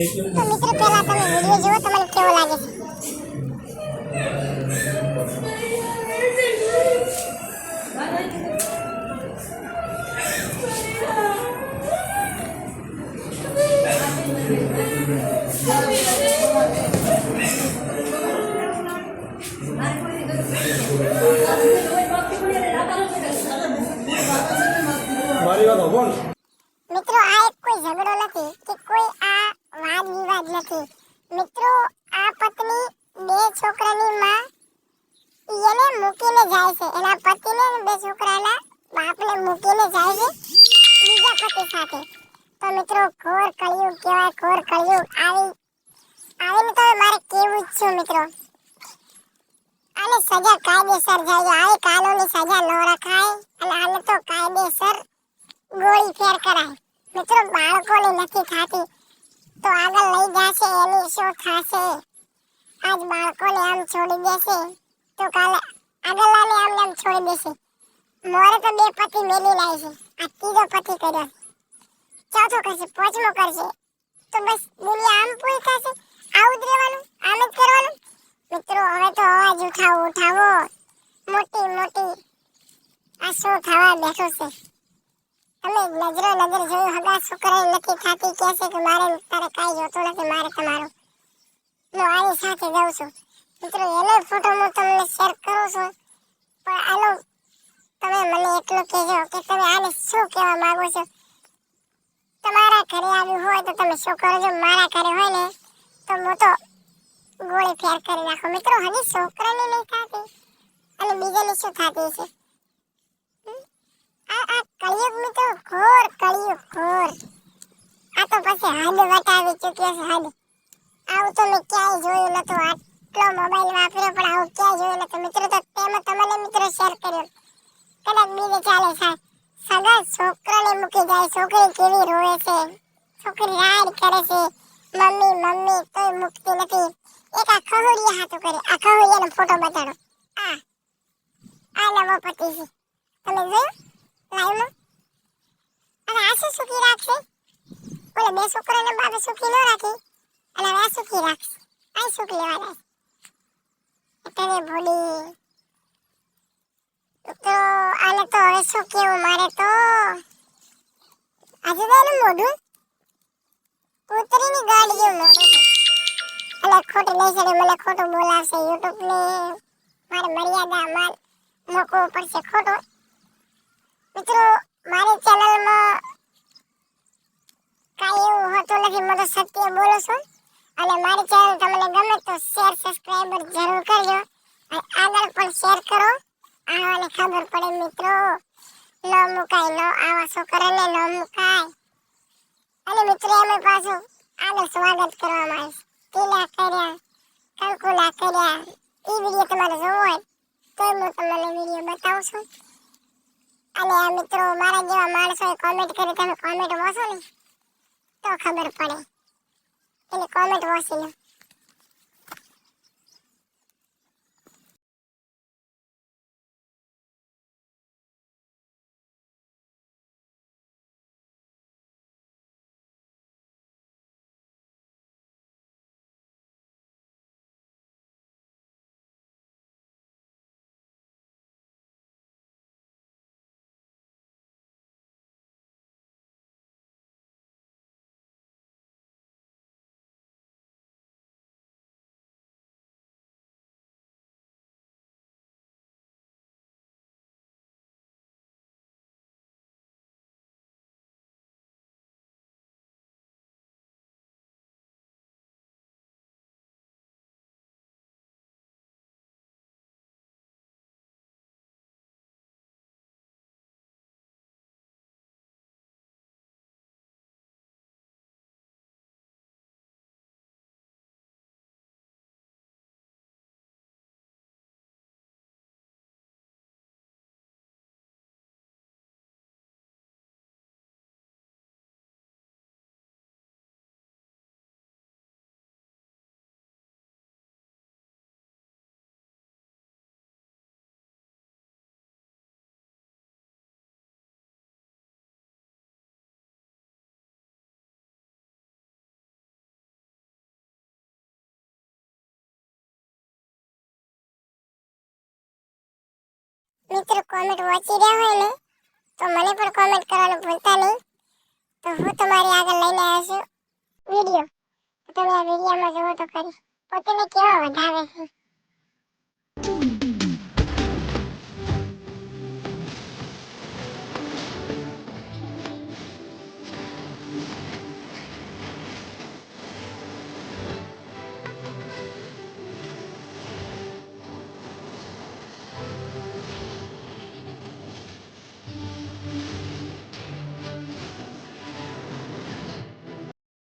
તો મિત્રો પહેલા તમે વિડિયો જુઓ તમને કેવો લાગે? છે મિત્રો, કોર કળિયુગ કહેવાય, કોર કળિયુગ. આવી આવીને તો મારે કેવું જ છું, મિત્રો. અને સજા કાયદેસર જાય, આવી કાનૂની સજા ન રખાય, અને આને તો કાયદેસર ગોળી ફેર કરાય. મિત્રો, બાળકોને નથી થતી. તો આગળ લઈ જશે, એની શું થશે? આજ બાળકોને આમ છોડી દેશે, તો કાલે આગળલાને આમ આમ છોડી દેશે. મોરે તો બે પતિ મેલી લાવી આ ત્રીજો પતિ કર્યો ચોથો કરશે પાંચમો કરશે તો બસ દુનિયા આમ પૂરી થશે આવું જ રહેવાનું? આમ જ કરવાનું? મિત્રો, હવે તો અવાજ ઉઠાવો ઉઠાવો. મોટી મોટી. આ શું થવા બેઠું છે? તમે નજરો નજર જોયું હગા છોકરાએ નક્કી થતી, કહે છે કે મારે તારે કાંઈ જોતું નથી, મારે તમારું. હું આની સાથે જાઉં છું. મિત્રો, એનો ફોટો હું તમને શેર કરું છું. પણ આનો તમે મને એટલું કહેજો કે તમે આને શું કહેવા માગો છો? તમારા ઘરે આવ્યું હોય તો તમે શું કરો છો મારા ઘરે હોય ને, તો હું તો ગોળી ફેર કરી નાખો. મિત્રો, હજી છોકરાની નહીં થતી. અને બીજાની શું થતી છે આ આ કળિયુગ મિત્રો, ઘોર કળિયુગ, ઘોર. આ તો પછી હદ વટાવી ચૂક્યો છે, હદ. આવું તો મેં ક્યાંય જોયું નતું આટલો મોબાઈલ વાપર્યો, પણ આવું ક્યાંય જોયું નતું મિત્રો, તો તેમાં તમને મિત્રો શેર કર્યો. કદાચ બીજે ચાલે છે સગા છોકરાને મૂકી જાય, છોકરી કેવી રોવે છે? છોકરી રાડ કરે છે. મમ્મી મમ્મી, તોય મૂકતી નથી. એક આ ખહુડિયા હાથો કરે. આ ખહુડિયાનો ફોટો બતાડો. આ આ નવો પતિ છે. તમે જોયું? લાઈવમાં? અને આ શું સુખી રાખશે? ઓલે બે છોકરાને બાપે સુખી ન રાખી. અને આ સુખી રાખશે. આ સુખ લેવાના એટલે ભોળી તો આને તો હવે શું કેવું મારે તો? આજે તો એનું મોઢું કૂતરીની ગાડી જેવું મોઢું એટલે ખોટું નહીં મને ખોટું બોલાવશે યુટ્યુબ ને મારે મર્યાદા માલ મૂકવું પડશે ખોટું. મિત્રો, મારી ચેનલમાં કાંઈ એવું હોતું નથી, હું સત્ય બોલું છું. અને મારી ચેનલ તમને ગમે તો શેર સબસ્ક્રાઈબર જરૂર કરજો. અને આગળ પણ શેર કરો. આવાને ખબર પડે મિત્રો. ન મુકાય, ન આવા છોકરાને ન મુકાય. અને મિત્રો અમે પાછું આનું સ્વાગત કરવામાં આવે ટીલા કર્યા, કંકુલા કર્યા. એ વીડિયો તમારે જોવો હોય તો હું તમને વીડિયો બતાવું છું. અને આ મિત્રો, મારા જેવા માણસોએ કોમેન્ટ કરી, તમે કોમેન્ટ વાંચો ને, તો ખબર પડે. એટલે કોમેન્ટ વાંચી લો. મિત્રો કોમેન્ટ વાંચી રહ્યા હોય ને, તો મને પણ કોમેન્ટ કરવાનું ભૂલતા નહીં. તો હું તમારી આગળ લઈને આવ્યો છું વીડિયો. તમે આ વિડીયોમાં જોવો તો કરી પોતાને કેવા વધાવે છે?